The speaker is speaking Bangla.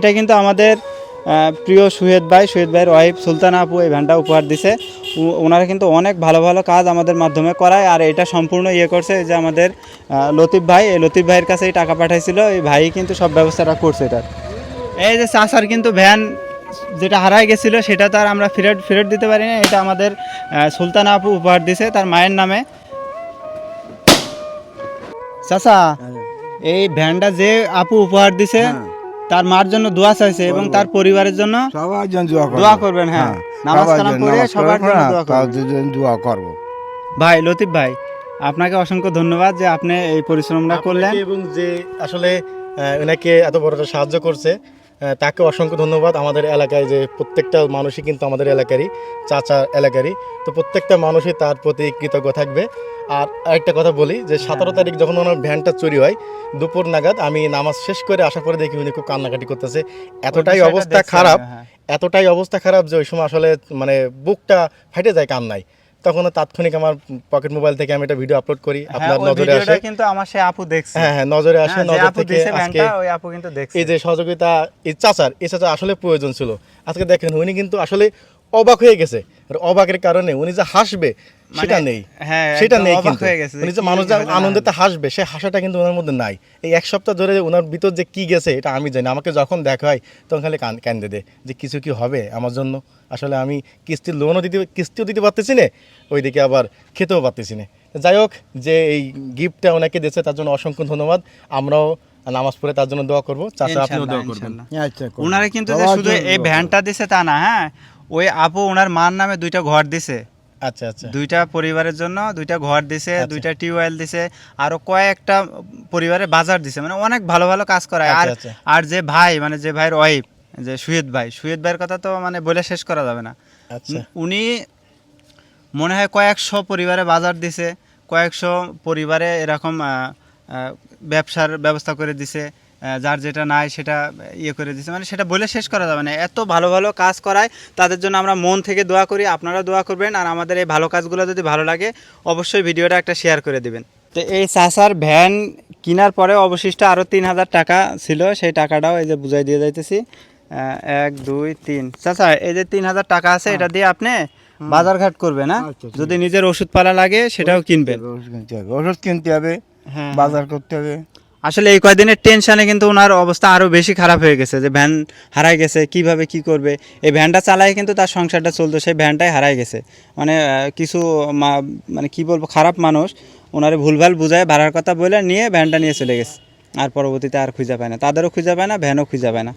এটা কিন্তু আমাদের প্রিয় সুহেদ ভাই সুহেদ ভাইয়ের ওয়াইফ সুলতানা আপু এই ভ্যানটা উপহার দিছে। ওনারা কিন্তু অনেক ভালো ভালো কাজ আমাদের মাধ্যমে করায় আর এটা সম্পূর্ণ ইয়ে করছে যে আমাদের লতিফ ভাই এই লতিফ ভাইয়ের কাছে এই টাকা পাঠাইছিল এই ভাই কিন্তু সব ব্যবস্থাটা করছে এটার। এই যে চাষার কিন্তু ভ্যান যেটা হারাই গেছিল সেটা তো আর আমরা ফেরত ফেরত দিতে পারি না এটা আমাদের সুলতানা আপু উপহার দিছে তার মায়ের নামে। চাচা এই ভ্যানটা যে আপু উপহার দিছে তার মার জন্য দোয়া চাইছে এবং তার পরিবারের জন্য সবার জন্য দোয়া করব। দোয়া করবেন, হ্যাঁ। নামাজ সবার কালাম পড়ে সবার জন্য দোয়া করবেন। দোয়া করব। ভাই লতিফ ভাই আপনাকে অসংখ্য ধন্যবাদ যে আপনি এই পরিশ্রমটা করলেন। এবং যে আসলে আহ, ওনাকে এত বড় সাহায্য করছে। তাকে অসংখ্য ধন্যবাদ। আমাদের এলাকায় যে প্রত্যেকটা মানুষই কিন্তু আমাদের এলাকারই চাচা এলাকারই। তো প্রত্যেকটা মানুষই তার প্রতি কৃতজ্ঞ থাকবে। আর আরেকটা কথা বলি যে সতেরো তারিখ যখন ওনার ভ্যানটা চুরি হয় দুপুর নাগাদ আমি নামাজ শেষ করে আসার পরে দেখি উনি খুব কান্নাকাটি করতেছে। এতটাই অবস্থা খারাপ হ্যাঁ। এতটাই অবস্থা খারাপ যে ওই সময় আসলে মানে বুকটা ফাটে যায় কান্নায়। তখন তাৎক্ষণিক আমার পকেট মোবাইল থেকে আমি একটা ভিডিও আপলোড করি। হ্যাঁ, আপনার নজরে আসে কিন্তু আমার সে আপু দেখছে। হ্যাঁ হ্যাঁ নজরে আসে হ্যাঁ, নজর থেকে আজকে ওই আপু কিন্তু দেখছে। এই যে সহযোগিতা এই চাচার এই চাচা আসলে প্রয়োজন ছিল। আজকে দেখেন উনি কিন্তু আসলে অবাক হয়ে গেছে। অবাকের কারণে উনি যে হাসবে সেটা মানে- নেই। হ্যাঁ, সেটা নেই কিন্তু। হয়ে উনি যে মানুষ আনন্দেতে হাসবে সেই হাসাটা কিন্তু ওনার মধ্যে নাই। এই এক সপ্তাহ ধরে ওনার ভিতর যে কি গেছে এটা আমি জানি আমাকে যখন দেখা হয় তখন খালি কান কান্দে দে যে কিছু কি হবে আমার জন্য। আসলে আমি কিস্তির লোনও দিতে কিস্তিও দিতে পারতেছি না ওইদিকে আবার খেতেও পারতেছি না। যাই হোক যে এই গিফটটা ওনাকে দিয়েছে তার জন্য অসংখ্য ধন্যবাদ। আমরাও নামাজ পড়ে তার জন্য দোয়া করব। চাচা আপনিও দোয়া করবেন। আচ্ছা করব। ওনারা কিন্তু যে শুধু এই ভ্যানটা দিছে তা না হ্যাঁ? ওই আপু ওনার মার নামে দুইটা ঘর দিছে। আচ্ছা আচ্ছা। দুইটা পরিবারের জন্য দুইটা ঘর দিছে আচ্ছা। দুইটা টিউবওয়েল দিছে আরও কয়েকটা পরিবারে বাজার দিছে। মানে অনেক ভালো ভালো কাজ করায়। আর আচ্ছা, আচ্ছা। আর যে ভাই মানে যে ভাইয়ের ওয়াইফ যে সুয়েদ ভাই সুয়েদ ভাইয়ের কথা তো মানে বলে শেষ করা যাবে না। আচ্ছা। উনি মনে হয় কয়েকশো পরিবারে বাজার দিছে কয়েকশো পরিবারে এরকম ব্যবসার ব্যবস্থা করে দিছে। যার যেটা নাই সেটা ইয়ে করে দিছে। মানে সেটা বলে শেষ করা যাবে না। এত ভালো ভালো কাজ করায় তাদের জন্য আমরা মন থেকে দোয়া করি আপনারা দোয়া করবেন। আর আমাদের এই ভালো কাজগুলো যদি ভালো লাগে অবশ্যই ভিডিওটা একটা শেয়ার করে দিবেন। তো এই চাষার ভ্যান কেনার পরে অবশিষ্ট আরও তিন হাজার টাকা ছিল। সেই টাকাটাও এই যে বুঝাই দিয়ে যাইতেছি। এক দুই তিন। চাচা এই যে তিন হাজার টাকা আছে এটা দিয়ে আপনি বাজারঘাট করবেন হ্যাঁ? আচ্ছা, ঠিক যদি নিজের ওষুধ পালা লাগে সেটাও কিনবেন। ওষুধ কিনতে হবে ওষুধ কিনতে হবে হ্যাঁ। বাজার করতে হবে। আসলে এই কয়দিনের টেনশনে কিন্তু ওনার অবস্থা আরও বেশি খারাপ হয়ে গেছে, যে ভ্যান হারাই গেছে, কীভাবে কি করবে? এই ভ্যানটা চালায় কিন্তু তার সংসারটা চলতো, সেই ভ্যানটাই হারাই গেছে। মানে কিছু মানে কি বলব, খারাপ মানুষ ওনারে ভুলভাল বুঝায়, ভাড়ার কথা বলে নিয়ে ভ্যানটা নিয়ে চলে গেছে। আর পরবর্তীতে আর খুঁজে পায় না। তাদেরও খুঁজে পায় না ভ্যানও খুঁজে পায় না।